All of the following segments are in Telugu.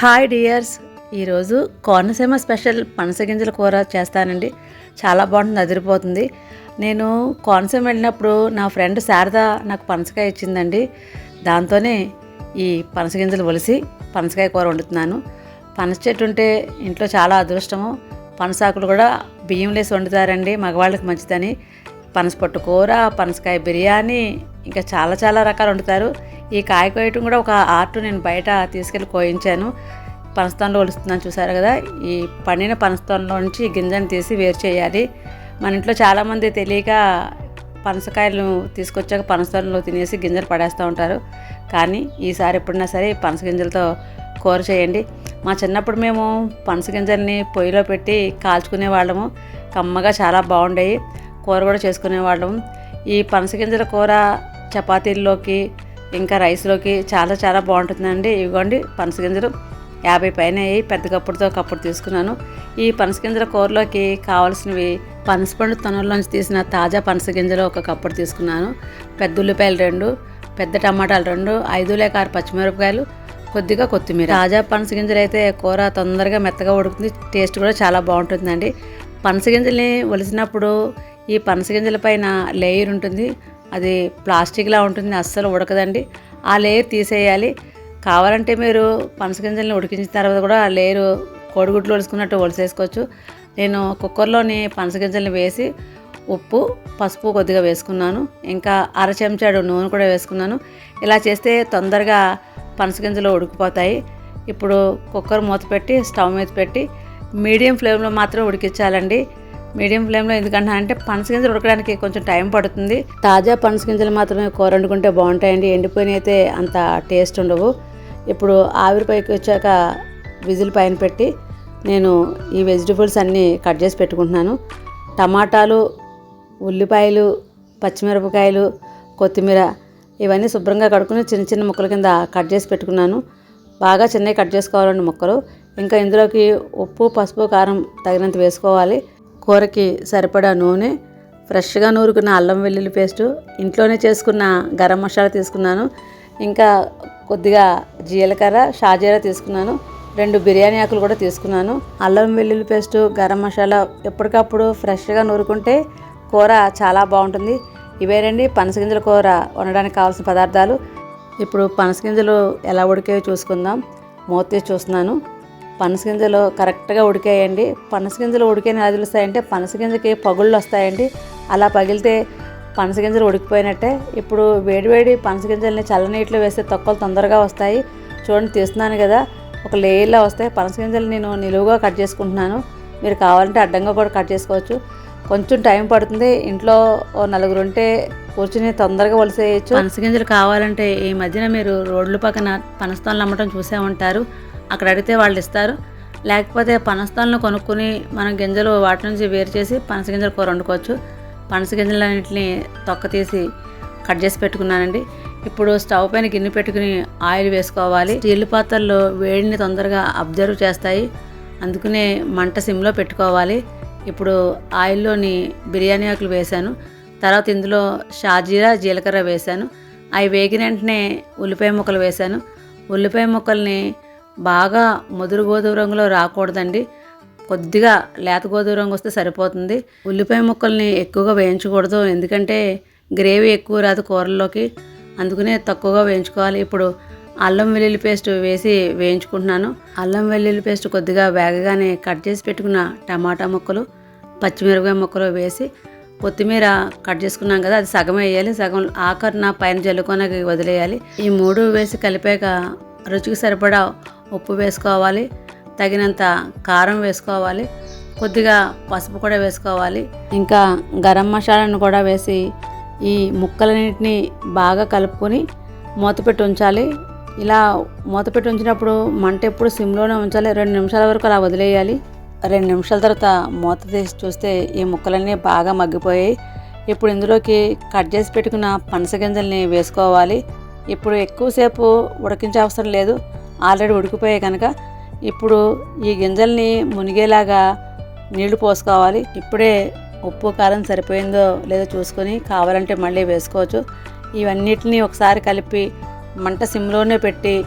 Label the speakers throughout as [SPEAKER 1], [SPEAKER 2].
[SPEAKER 1] Hi dears. ఈరోజు కోనసీమ స్పెషల్ పనసగింజల కూర చేస్తానండి. చాలా బాగుంటుంది అదిరిపోతుంది. నేను కోనసీమ వెళ్ళినప్పుడు నా ఫ్రెండ్ శారద నాకు పనసకాయ ఇచ్చిందండి. దాంతోనే ఈ పనస గింజలు ఒలిసి పనసకాయ కూర వండుతున్నాను. పనస చెట్టు ఉంటే ఇంట్లో చాలా అదృష్టము. పనసాకులు కూడా బియ్యం లేసి వండుతారండి మగవాళ్ళకి మంచిదని. పనస పొట్టు కూర పనసకాయ బిర్యానీ ఇంకా చాలా చాలా రకాలు వండుతారు. ఈ కాయ కోయటం కూడా ఒక ఆర్ట్ నేను బయట తీసుకెళ్ళి కోయించాను. పనసతంలో ఒలుస్తున్నాను చూసారు కదా? ఈ పండిన పనసతంలో నుంచి గింజను తీసి వేరు చేయాలి. మన ఇంట్లో చాలామంది తెలియక పనసకాయలు తీసుకొచ్చాక పనసతంలో తినేసి గింజలు పడేస్తూ ఉంటారు. కానీ ఈసారి ఎప్పుడైనా సరే పనస గింజలతో కూర చేయండి. మా చిన్నప్పుడు మేము పనస గింజల్ని పొయ్యిలో పెట్టి కాల్చుకునే వాళ్ళము. కమ్మగా చాలా బాగుండేవి. కూర కూడా చేసుకునేవాళ్ళం. ఈ పనస గింజల కూర చపాతీల్లోకి ఇంకా రైస్లోకి చాలా చాలా బాగుంటుందండి. ఇవ్వండి పనస గింజలు యాభై పైన అయ్యి పెద్ద కప్పుడుతో కప్పుడు తీసుకున్నాను. ఈ పనస గింజల కూరలోకి కావాల్సినవి పనసపండు తొనల్లోంచి తీసిన తాజా పనస గింజలు ఒక కప్పుడు తీసుకున్నాను. పెద్ద ఉల్లిపాయలు రెండు పెద్ద టమాటాలు రెండు ఐదు లేక ఆరు పచ్చిమిరపకాయలు కొద్దిగా కొత్తిమీర. తాజా పనస గింజలు అయితే కూర తొందరగా మెత్తగా ఉడుకుతుంది టేస్ట్ కూడా చాలా బాగుంటుందండి. పనస గింజల్ని ఒలిసినప్పుడు ఈ పనస గింజల పైన లేయర్ ఉంటుంది. అది ప్లాస్టిక్లా ఉంటుంది అస్సలు ఉడకదండి. ఆ లేయర్ తీసేయాలి. కావాలంటే మీరు పనసగింజల్ని ఉడికించిన తర్వాత కూడా ఆ లేయరు కోడిగుడ్లు ఒలుసుకున్నట్టు ఒలిసేసుకోవచ్చు. నేను కుక్కర్లోని పనసగింజల్ని వేసి ఉప్పు పసుపు కొద్దిగా వేసుకున్నాను. ఇంకా అర చెంచాడు నూనె కూడా వేసుకున్నాను. ఇలా చేస్తే తొందరగా పనస గింజలు ఉడికిపోతాయి. ఇప్పుడు కుక్కర్ మూత పెట్టి స్టవ్ మీద పెట్టి మీడియం ఫ్లేమ్లో మాత్రం ఉడికించాలండి. మీడియం ఫ్లేమ్లో ఎందుకంటే అంటే పనస గింజలు ఉడకడానికి కొంచెం టైం పడుతుంది. తాజా పనస గింజలు మాత్రమే కూర వండుకుంటే బాగుంటాయండి. ఎండిపోయిన అయితే అంత టేస్ట్ ఉండవు. ఇప్పుడు ఆవిరి పైకి వచ్చాక విజిల్ పైన పెట్టి నేను ఈ వెజిటబుల్స్ అన్నీ కట్ చేసి పెట్టుకుంటున్నాను. టమాటాలు ఉల్లిపాయలు పచ్చిమిరపకాయలు కొత్తిమీర ఇవన్నీ శుభ్రంగా కడుక్కుని చిన్న చిన్న ముక్కల కింద కట్ చేసి పెట్టుకున్నాను. బాగా చిన్నవి కట్ చేసుకోవాలండి ముక్కలు. ఇంకా ఇందులోకి ఉప్పు పసుపు కారం తగినంత వేసుకోవాలి. కూరకి సరిపడా నూనె ఫ్రెష్గా నూరుకున్న అల్లం వెల్లుల్లి పేస్టు ఇంట్లోనే చేసుకున్న గరం మసాలా తీసుకున్నాను. ఇంకా కొద్దిగా జీలకర్ర షాజీరా తీసుకున్నాను. రెండు బిర్యానీ ఆకులు కూడా తీసుకున్నాను. అల్లం వెల్లుల్లి పేస్టు గరం మసాలా ఎప్పటికప్పుడు ఫ్రెష్గా నూరుకుంటే కూర చాలా బాగుంటుంది. ఇవేనండి పనసగింజల కూర వండడానికి కావాల్సిన పదార్థాలు. ఇప్పుడు పనసగింజలు ఎలా ఉడికాయో చూసుకుందాం. మూత చూస్తున్నాను. పనసగింజలు కరెక్ట్గా ఉడికాయండి. పనసగింజలు ఉడికే ఎలా తెలుస్తాయంటే పనసగింజకి పగుళ్ళు వస్తాయండి. అలా పగిలితే పనసగింజలు ఉడికిపోయినట్టే. ఇప్పుడు వేడివేడి పనసగింజల్ని చల్లనీటిలో వేస్తే తొక్కలు తొందరగా వస్తాయి. చూడండి తీస్తున్నాను కదా ఒక లేయర్లో వస్తాయి. పనసగింజలు నేను నిలువుగా కట్ చేసుకుంటున్నాను. మీరు కావాలంటే అడ్డంగా కూడా కట్ చేసుకోవచ్చు. కొంచెం టైం పడుతుంది. ఇంట్లో ఓ నలుగురు ఉంటే కూర్చుని తొందరగా వలసేయచ్చు. పనసగింజలు కావాలంటే ఈ మధ్యన మీరు రోడ్ల పక్కన పనస్తాన్లు అమ్మటం చూసే ఉంటారు. అక్కడ అడిగితే వాళ్ళు ఇస్తారు. లేకపోతే పనస్తాలను కొనుక్కుని మనం గింజలు వాటి నుంచి వేరు చేసి పనస గింజలు కూర వండుకోవచ్చు. పనస గింజలన్నింటిని తొక్క తీసి కట్ చేసి పెట్టుకున్నానండి. ఇప్పుడు స్టవ్ పైన గిన్నె పెట్టుకుని ఆయిల్ వేసుకోవాలి. స్టీల్ పాత్రల్లో వేడిని తొందరగా అబ్జర్వ్ చేస్తాయి. అందుకనే మంట సిమ్లో పెట్టుకోవాలి. ఇప్పుడు ఆయిల్లోని బిర్యానీ ఆకులు వేశాను. తర్వాత ఇందులో షాజీరా జీలకర్ర వేశాను. అవి వేగిన వెంటనే ఉల్లిపాయ ముక్కలు వేశాను. ఉల్లిపాయ ముక్కల్ని బాగా ముదురు గోధుమ రంగులో రాకూడదండి. కొద్దిగా లేత గోధుమ రంగు వస్తే సరిపోతుంది. ఉల్లిపాయ ముక్కల్ని ఎక్కువగా వేయించకూడదు. ఎందుకంటే గ్రేవీ ఎక్కువ రాదు కూరల్లోకి. అందుకనే తక్కువగా వేయించుకోవాలి. ఇప్పుడు అల్లం వెల్లుల్లి పేస్ట్ వేసి వేయించుకుంటున్నాను. అల్లం వెల్లుల్లి పేస్ట్ కొద్దిగా వేగగానే కట్ చేసి పెట్టుకున్న టమాటా ముక్కలు పచ్చిమిరపకాయ ముక్కలు వేసి కొత్తిమీర కట్ చేసుకున్నాం కదా అది సగం వేయాలి. సగం ఆఖరిన పైన జల్లుకోనకి వదిలేయాలి. ఈ మూడు వేసి కలిపాక రుచికి సరిపడా ఉప్పు వేసుకోవాలి తగినంత కారం వేసుకోవాలి కొద్దిగా పసుపు కూడా వేసుకోవాలి. ఇంకా గరం మసాలాను కూడా వేసి ఈ ముక్కలన్నింటినీ బాగా కలుపుకొని మూతపెట్టి ఉంచాలి. ఇలా మూతపెట్టి ఉంచినప్పుడు మంట ఎప్పుడు సిమ్లోనే ఉంచాలి. రెండు నిమిషాల వరకు అలా వదిలేయాలి. రెండు నిమిషాల తర్వాత మూత తీసి చూస్తే ఈ ముక్కలన్నీ బాగా మగ్గిపోయాయి. ఇప్పుడు ఇందులోకి కట్ చేసి పెట్టుకున్న పనస గింజల్ని వేసుకోవాలి. ఇప్పుడు ఎక్కువసేపు ఉడికించే అవసరం లేదు. ఆల్రెడీ ఉడికిపోయాయి కనుక ఇప్పుడు ఈ గింజల్ని మునిగేలాగా నీళ్ళు పోసుకోవాలి. ఇప్పుడే ఉప్పు కారం సరిపోయిందో లేదో చూసుకొని కావాలంటే మళ్ళీ వేసుకోవచ్చు. ఇవన్నిటిని ఒకసారి కలిపి మంట సిమ్లోనే పెట్టి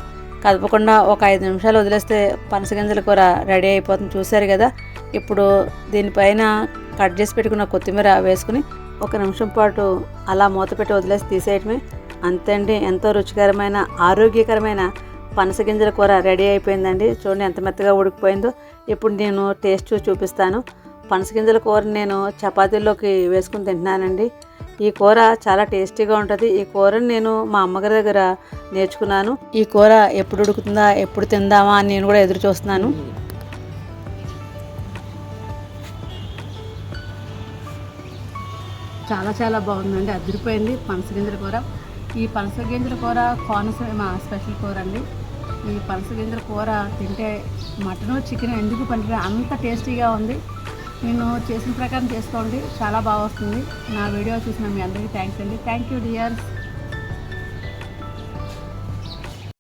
[SPEAKER 1] కదపకుండా ఒక ఐదు నిమిషాలు వదిలేస్తే పనసగింజల కూర రెడీ అయిపోతుంది. చూశారు కదా? ఇప్పుడు దీనిపైన కట్ చేసి పెట్టుకున్న కొత్తిమీర వేసుకుని ఒక నిమిషం పాటు అలా మూత పెట్టి వదిలేసి తీసేయటమే. అంతే అండి. ఎంతో రుచికరమైన ఆరోగ్యకరమైన పనసగింజల కూర రెడీ అయిపోయిందండి. చూడండి ఎంత మెత్తగా ఉడికిపోయిందో. ఇప్పుడు నేను టేస్ట్ చూసి చూపిస్తాను. పనసగింజల కూర నేను చపాతీల్లోకి వేసుకుని తింటున్నానండి. ఈ కూర చాలా టేస్టీగా ఉంటుంది. ఈ కూరని నేను మా అమ్మగారి దగ్గర నేర్చుకున్నాను. ఈ కూర ఎప్పుడు ఉడుకుతుందా ఎప్పుడు తిందామా అని నేను కూడా ఎదురు చూస్తున్నాను. చాలా చాలా బాగుందండి. అదిరిపోయింది పనసగింజల కూర. ఈ పనసగింజల కూర కోనసీమ స్పెషల్ కూర అండి. ఈ పనసగింజల కూర తింటే మటను చికెన్ ఎందుకు పంటే అంత టేస్టీగా ఉంది. నేను చేసిన ప్రకారం చేసుకోండి. చాలా బాగా వస్తుంది. నా వీడియో చూసిన మీ అందరికీ థ్యాంక్స్ అండి. Thank you dears